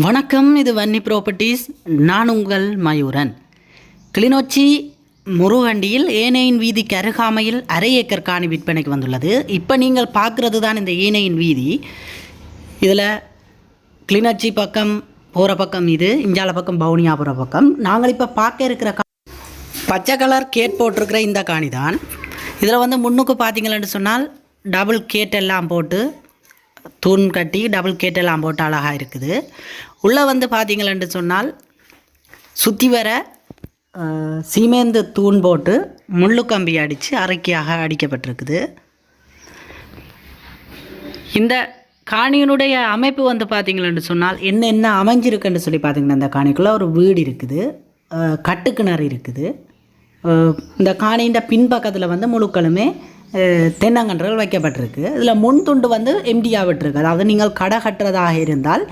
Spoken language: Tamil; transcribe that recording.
வணக்கம் இது வன்னி ப்ராப்பர்ட்டிஸ் நான் உங்கள் மயூரன். கிளிநொச்சி முருகண்டியில் ஏனையின் வீதிக்கு அருகாமையில் அரை ஏக்கர் காணி விற்பனைக்கு வந்துள்ளது. இப்போ நீங்கள் பார்க்குறது தான் இந்த ஏனையின் வீதி. இதில் கிளிநொச்சி பக்கம் போகிற பக்கம் இது இஞ்சால பக்கம் பவுனியாபுர பக்கம். நாங்கள் இப்போ பார்க்க இருக்கிற கா பச்சை கலர் கேட் போட்டிருக்கிற இந்த காணி தான் இதில் வந்து முன்னுக்கு பார்த்தீங்களன்னு சொன்னால் டபுள் கேட் எல்லாம் போட்டு தூண் கட்டி டபுள் கேட்டெல்லாம் போட்டு அழகாக இருக்குது. உள்ளே வந்து பார்த்தீங்களன்னு சொன்னால் சுற்றி வர சீமேந்து தூண் போட்டு முள்ளு கம்பி அடித்து அரைக்கியாக அடிக்கப்பட்டிருக்குது. இந்த காணியினுடைய அமைப்பு வந்து பார்த்தீங்களன்னு சொன்னால் என்னென்ன அமைஞ்சிருக்குன்னு சொல்லி பார்த்தீங்கன்னா இந்த காணிக்குள்ளே ஒரு வீடு இருக்குது. கட்டுக்கிணறு இருக்குது. இந்த காணியின் பின்பக்கத்தில் வந்து முழுக்களுமே தென்னங்கன்றுகள் வைக்கப்பட்டிருக்கு. இதில் முன் துண்டு வந்து எம்டியாக விட்டுருக்கு. அதாவது நீங்கள் கடை கட்டுறதாக இருந்தால்